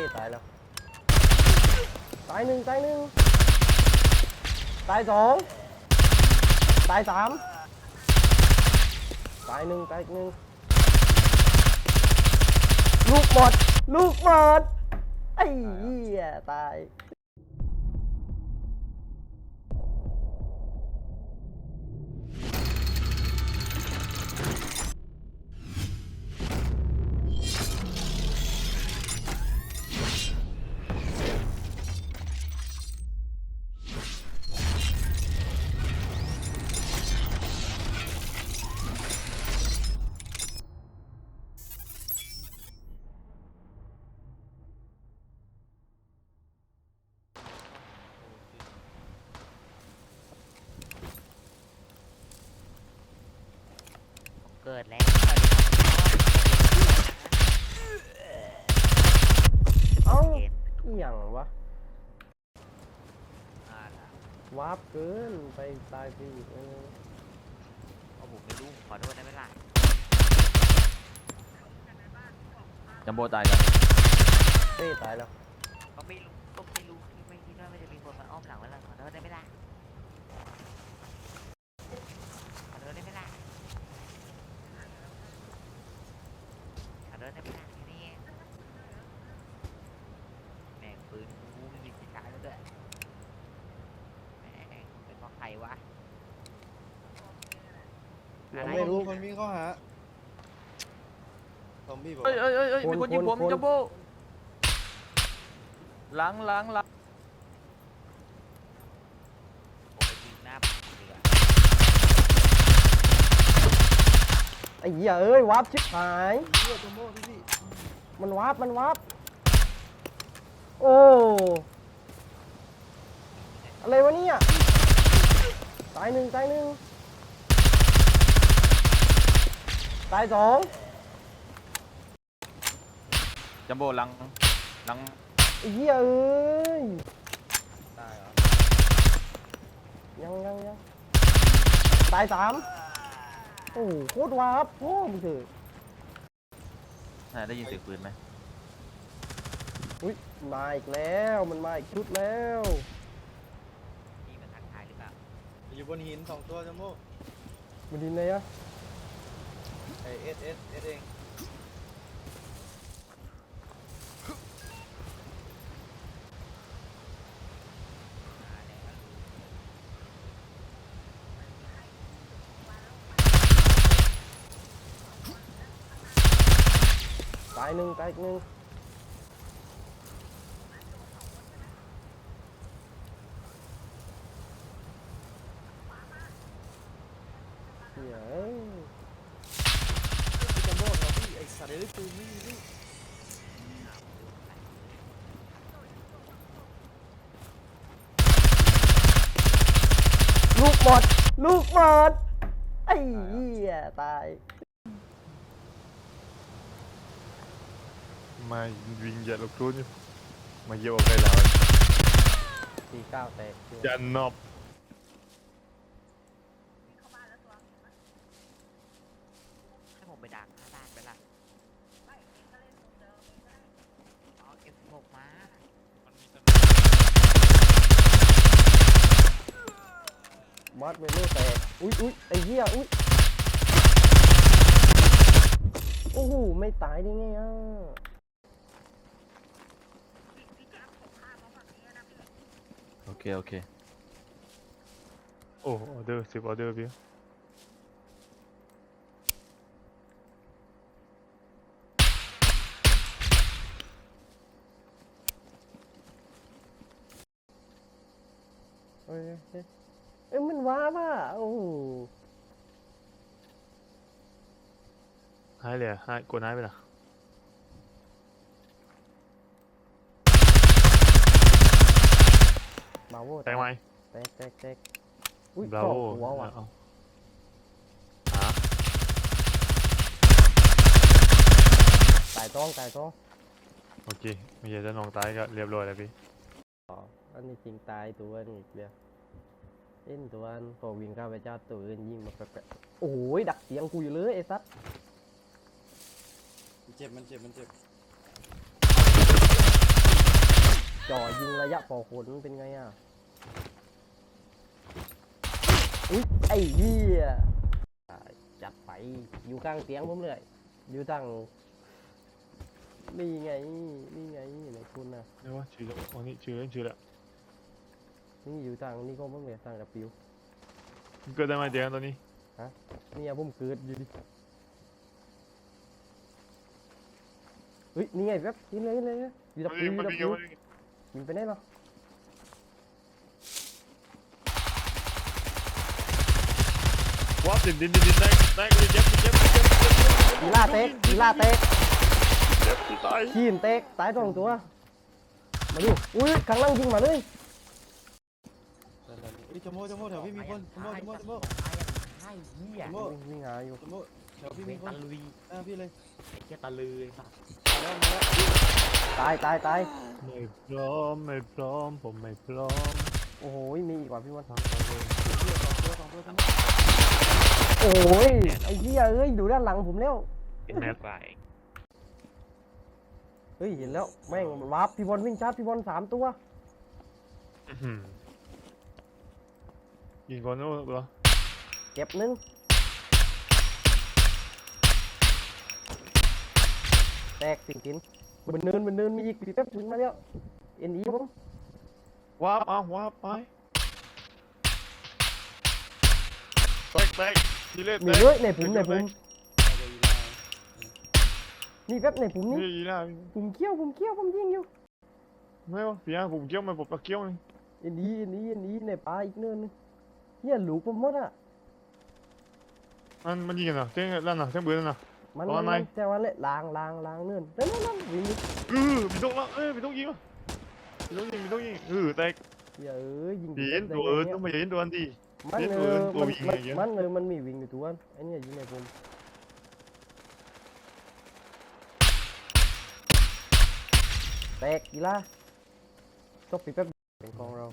ต้ตายแล้ว ตายหนึ่งตายหนึ่งตายสองตายสามตายหนึ่งตายอีกหนึ่งลูกหมด ลูกหมดไอ้เหี้ยตาย เกิดแล้วเอ้าเกมอหย่างวะอ่าล่ะวาร์ปเกินไปตายไปอีกเออเอาผมไม่รู้ขอโทษได้ไหมล่ะจัมโบ้ตายกันเต้ตายแล้วก็ไม่รู้ก็ไม่รู้ที่ไม่คิดว่ามันจะมีคนมาอ้อมหลังเวลาขอโทษได้ไหมล่ะขอโทษได้ไหมล่ะ ขอโทษได้ไหมล่ะทีนี้แม่งปืนกูไม่มีสิทธิ์ใช้แล้วด้วยแม่งเป็นเพราะใครวะยัอะงไม่รู้คนวิ่งเข้าหาซอมบี้บอกเอ้ยเอ้ยเอ้ยเอ้ยมีคนยิงผมจัมโบ้หลังหลังหลังผมไปยิงหน้าบ้านดีกว่า ไอ้เหี้ยเอ้ยวาร์ปชิบหายเลือดจัมโบ้พี่พี่มันวาร์ปมันวาร์ปโอ้อะไรวะเนี่ยตายหนึ่งตายหนึ่งตายสองจัมโบ้หลังหลังไอ้เหี้ยเอ้ยตายเหรอยังยังยังตายสาม โอ้โหโคตรวาร์ปโอ้มึงเถอะน่าได้ยินเสียงปืนไหมอุ้ยมาอีกแล้วมันมาอีกชุดแล้วนี่มันทักทายหรือเปล่าอยู่บนหินสองตัวจัมโบ้มันดินเลยอะไอเอสเอสเอสเอง มาแล้ว ตายหนึ่งตายอีกหนึ่งเหี้ยเอ้ยจัมโบ้เราพี่ไอสัตว์เอ้ยปืนไม่มีพี่ลูกหมด ลูกหมดไอ้เหี้ยตาย มาวิ่งอย่าลบทุนอยู่มาเยี่ยมเอาไปแล้วสี่เก้าแตกเชื่อยันนอบให้ผมไปดักหน้าบ้านไปละอ๋อ F16 มามอสเมโลแตก อุ้ยอุ้ยไอ้เหี้ย อุ้ย โอ้โห ไม่ตายได้ไงอะ โอเคโอเคโอ้ออเดอร์สิบออเดอร์พี่เอ้ยเอ้ยเอ้ยมันว้าป่ะโอ้โหหายเลยอะหายกดหายไปละมาโวแตงไหมแตกแตกแตกอุ้ยบราสอโวงหัวว่ะเอาตายต้องตายต้องโอเคไม่อยากจะน้องตายก็เรียบร้อยแล้วพี่อ๋ออันนี้จริงตายตัวนี่อีกเดียวเล่นตัวอันพอวิ่งเข้าไปเจ้าตัวอื่นยิงมาแปะๆโอ้ยดักเสียงกูอยู่เลยไอ้สัสมันเจ็บมันเจ็บมันเจ็บระยะปอกขนเป็นไงอะ อุ๊ยไอ้เหี้ยอ่าจัดไปอยู่กลางเตียงผมเลย อยู่ตั้งนี่ไงนี่ไงไหนคุณน่ะเดี๋ยวว่าชื่อแล้วอันนี้ชื่อเล่นชื่อแล้วนี่อยู่ตั้งนี่ก็ผมเลยตั้งกับปิวเกิดได้ไหมเดี๋ยวตอนนี้นี่อะผมเกิดอยู่ดิเฮ้ยนี่ไงแป๊บยิงเลยยิงเลยอยู่กับปิวอยู่มันกับมีปิวมันมียิงไปไหนหรอ ว้าวดินดินดินดินได้ได้ก็เจ็บเจ็บเจ็บเจ็บเจ็บอีล่าเต็กอีล่าเต็กเจ็บตายขีนเต็กตายสองตัว มาดูอุ้ยข้างล่างยิงมาเลยนั่นนั่นเฮ้ยจมโมจมโมแถวพี่มีคนจมโมจมโมจมโมไอ้เหี้ยจมโมวิ่งวิ่งหาอยู่จมโมแถวพี่เวมีนคตะนลุยหน้าพี่เลยไอ้เหี้ยตะลือไอ้สัสมาแล้วมาแล้วตายตายตายไม่พร้อมไม่พร้อมผมไม่พร้อมโอ้โหมีอีกว่าพี่วันทำอะไรเพื่อนสองตัวสองตัวจมโม โอ้ยไอ้เหี้ยเอ้ยดูด้านหลังผมแล้วเป็นแมทไปเฮ้ยเห็นแล้วแม่งวาร์ปพี่บอลวิ่งชาร์จพี่บอลสามตัวยิงก่อนนะเหรอเก็บหนึงแตกสิงกินบนเนินบนเนินมีอีกพี่แป๊บถึงมาแล้วเอ็นอีผมว้าบอะว้าบไป แตกแตกทีเล่แตมีกเลยในผมในผมนี่แป๊บในผมนี่นี่ยีน่าผมเกี้ยวผมเกี้ยวผมยิงอยู่ไม่ว่าพี่อาผมเกี้ยวไม่ผมปะเกี้ยวนี่เอ็นอีเอ็นอีเอ็นอีในป่าอีกเนินนึงเฮียหลูกผมหมดอะมันมันยิงกันเหรอเจ้งนั่นน่ะเจ้งเบื่อนั่นน่ะมันเอามันไหม มันแต่ว่าเนี่ยล้างล้างล้างเนินนั่นนั่นนั่นวิ่งดิเออพี่ต้องละเอ้ยพี่ต้องยิงอะพี่ต้องยิงพี่ต้องยิงเออแตกเฮียเอ้ยยิงพี่ผิเห็นได้ตัวไงเออนี่ยต้องมาเห็นตัวอันดี มันเห็นเอตัวอตัวมันวิ่งมันอย่างเงี้ยมันเออมันมีวิ่งอยู่ตัวไอ้เนี่ยอยู่ในผมแตกกีฬาจบปีแป๊บเป็นกองเรา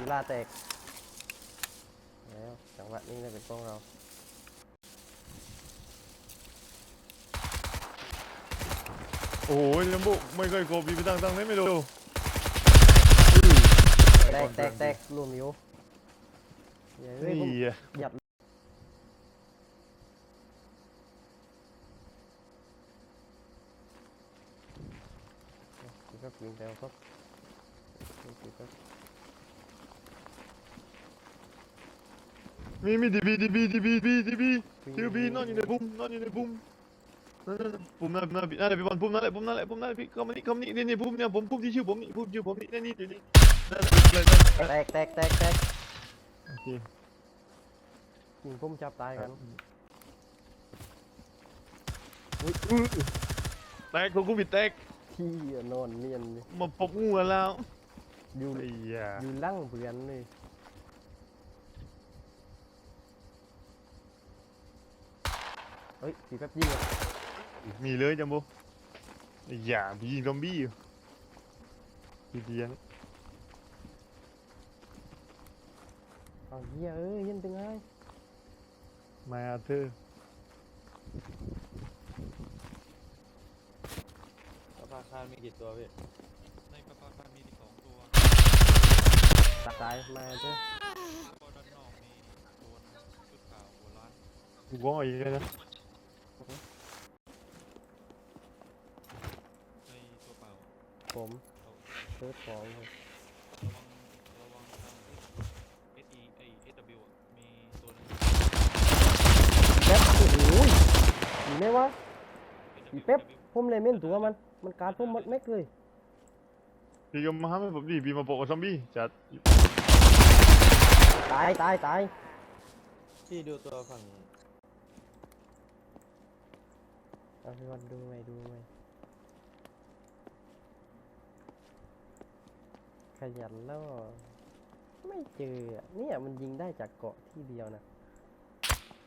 กีฬาแตกแล้วจังหวะนี้เลยเป็นกองเรา โอ้ยจัมโบ้ไม่เคยโกบีไปตั้งตั้งไหนไม่รู้แตกแตกแตกรวมอยู่เย้ยผมนี่อะหยัดก็กินแล้วครับกินก็มีมีดีบีดีบีดีบีดีบีดีบีดีบีนอนอยู่ในปุ่มนอนอยู่ในปุ่ม นั่นนั่นปุ่มนั่นนั่นนั่นพี่บอลปุ่มนั่นแหละปุ่มนั่นแหละปุ่มนั่นแหละพี่เข้ามานี่เข้ามานี่นี่นี่ปุ่มเนี่ยผมปุ่มที่ชื่อผมนี่ปุ่มชื่อผมนี่นี่นี่นี่นี่นั่นเลยนั่นแตกแตกแตกแตกโอเคกินผมจับตายกันอุ้ยอื้อแตกของกูบิดแตกที่นอนเนียนเลยมาพบงูกันแล้วอยู่ไอ้ยาอยู่ลั่งเบือนเลยเฮ้ยสีแป๊บยิงอะ มีเลยจัมโบ้ไอ้ยาพี่ยิงซอมบี้อยู่พี่เดียนเอาเฮียเอ้ยเย็นเป็นไงมาเธอสภาคารมีกี่ตัวพี่ในประภาคารมีสองตัวตักตายมาเจ้แล้วก็ด้านนอกมีตัวชุดขาวหัวล้านกูว่าอีกแล้วนะ ในตัวเปล่า ผมเอาเซิร์ชของเลยระวังระวังทางเอสเอไอเอสวมีตัวนึงแป๊บโอ้โหอยู่ไหนวะ SW อีเป๊ปผมเลยเม่นตัวมัน มันการผมหมดแม็กเลยพี่ก็มาให้ผมดิพี่มาโปะกับซอมบี้จัดตายตายตายพี่ดูตัวฝั่งเอาพี่วันดูไหมดูไหม ขยันแล้วไม่เจออะเนี่ยมันยิงได้จากเกาะที่เดียวนะ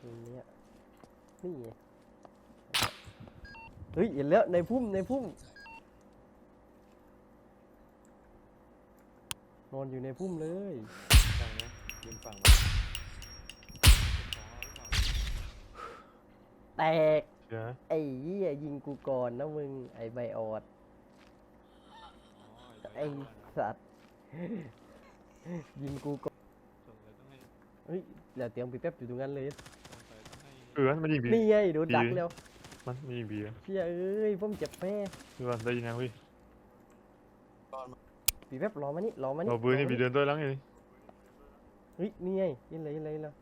ตรงเนี้ยนี่ไงเฮ้ยเห็นแล้วในพุ่มในพุ่มนอนอยู่ในพุ่มเลยฝั่งไหนยืมฝั่งเก็บของเอาหรือเปล่าแตกเดี๋ยวนะไอ้เหี้ยยิงกูก่อนนะมึงไอ้ใบออดอ๋อไอ้ใบสัตว์ ยิงกูก่อนส่งเลยต้องให้เฮ้ยแล้วเตียงพี่แป๊บอยู่ตรงนั้นเลยสงสัยต้องให้เออมันยิงผีนี่ไงโดนดักดีแล้วมันมันยิงผีอะเพี่ยเอ้ยผมเจ็บแพ้พี่บอลได้ยินยังพี่พี่แป๊บรอมานี่รอมานี่เราปืนนี่รอผีมาเดินตัวหลังอยู่นี่เฮ้ยนี่ไงยินเลยยินเลยยินเลย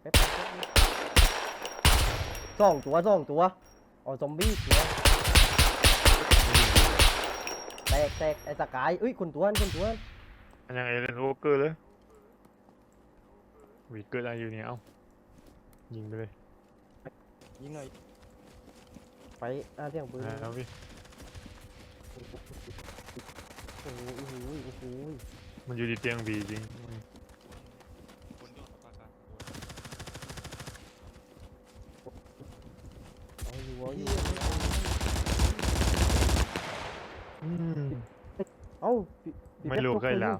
แป๊บแป๊บแป๊บสองตัวสองตัวเอาซอมบี้ตัวแตกแตกไอ้สกายเอ้ยคนตัวนั้นคนตัวนั้นอันยังเอเลนโอเกอร์เลยวีเกอร์อะไรอยู่เนี่ยเอ้ายิงไปเลยยิงหน่อยไปอ่าเที่ยงปืนนะคโอ้รับพี่โหโอ้โหโอ้โหมันอยู่ที่เตียงผีจริงบนยอดปราการบนเอาอยู่เอาอยู่ อืม เอ้าพี่พี่ไม่แป๊บรู้ตกใครปืนแล้ว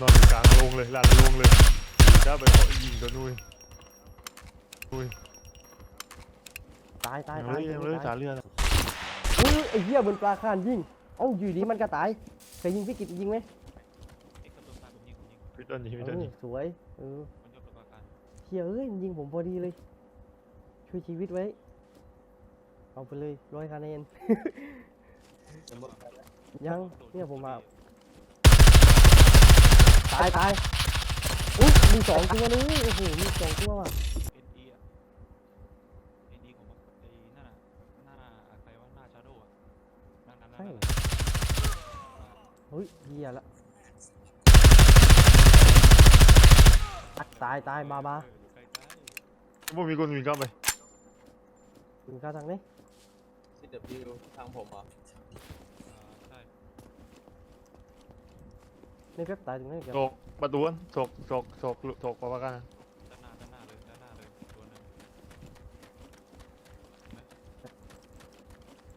นอนอยู่กลางโรงเลยลานโรงเลยผีจ้าไปเคาะยิงตัวนู้นอุ้ยตายตายยังตาเลยยยังเลยตาสายเรืออุ้ยไอ้เหี้ยบนปลาคานยิงเอ้าอยู่ดีมันก็ตายเคยยิงพี่กิตยิงไหมเอ็กซ์ตัวตายผมยิงผมยิงพี่ต้นยิงพี่เอต้นอยิงสวยเออบนยอดปราการเหี้ยเอ้ยมันยิงผมพอดีเลย ช่วยชีวิตไว้ เอาไปเลยร้อยคะแนนจัมโบ้ ยังโดดเนี่ยผมมาโดดตายตายอุ้ยมีสองตัวเลยโอ้โหมีสองตัวว่ะเอ็นดีอะเอ็นดีของมันไอ้นั่นน่ะหน้าใครว่าหน้าชาโดว์อะนั่นนั่นนั่นใช่นั่นเหรอเฮ้ยเหี้ยละตายตายบาบาเอออยู่ใกล้ๆพวกมีคนวิ่งเข้าไปถึงกาทางนี้ซีเดบิวทางผมเหรออ่าใช่ ไม่เป๊บตายตรงนี้เกี่ยวโศกประตูโศกโศกโศกโศกประกันนะด้านหน้าด้านหน้าเลยด้านหน้าเลยตัวหนึง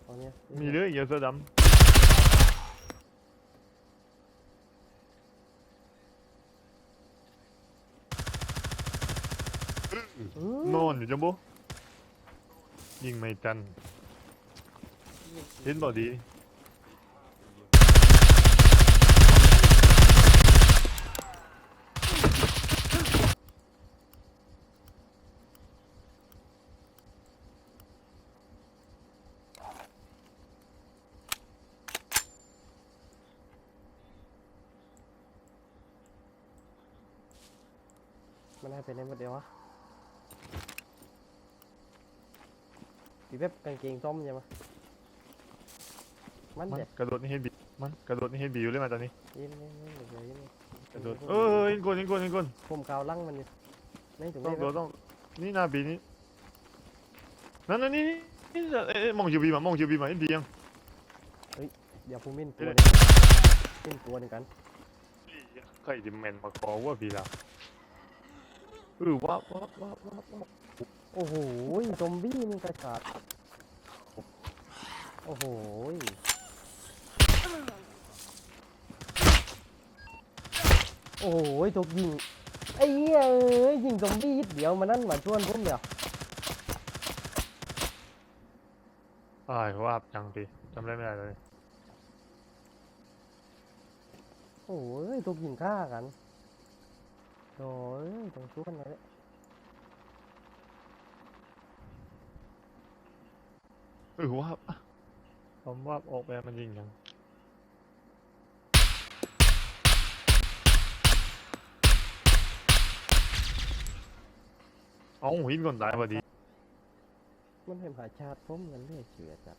เอาเนี่ยมีเรืออีกเยอะเสื้อดอืมำนอนอยู่จังบุยิงไม่จันเห็นบ่ดี มันให้ไปในหมดเดียววะพี่เป๊บกางเกงส้มใช่ไหมมันมันเด็ดกระโดดนี่เห็นบีมันกระโดดนี่เห็นบีอยู่เลยมาตอนนี้ยินยินยินเดี๋ยวยินกระโดดเออเห็นคนเห็นคนเห็นคนผมกาวลังมันอยู่ไม่ถึงต้อไม่งโดดต้องนี่หน้าบีนี่นั่นนั่นนี่นี่เอ๊ะเอ๊ะมองจิวบีมามองจิวบีมาเห็นบียังเดี๋ยวผมมินตัวเอ๊ะหนึงมินตัวหนึงกันใครจะแมนมาขอว่าบีละ เออว้าบว้าบว้าบว้าบว้าบโอ้โหซอมบี้มันกระฉาดโอ้โหโอ้โหถูกยิงไอ้เหี้ยเอ้ยยิงซอมบี้ยิดเดียวมานั่นมาชวนผมเดี๋ยวอ้ายว่าบจังตีจำได้ไม่ได้เลย โอ้ยถูกยิงฆ่ากัน โอ้ยต้องสู้กันเลยเออว่าบอะผมว่าบออกไปมันยิงยังเอ้าหินก่อนตายพอดี มันเป็นหาชาติผมกันเรื่อยเฉือจัด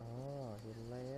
อ๋อเห็นแล้ว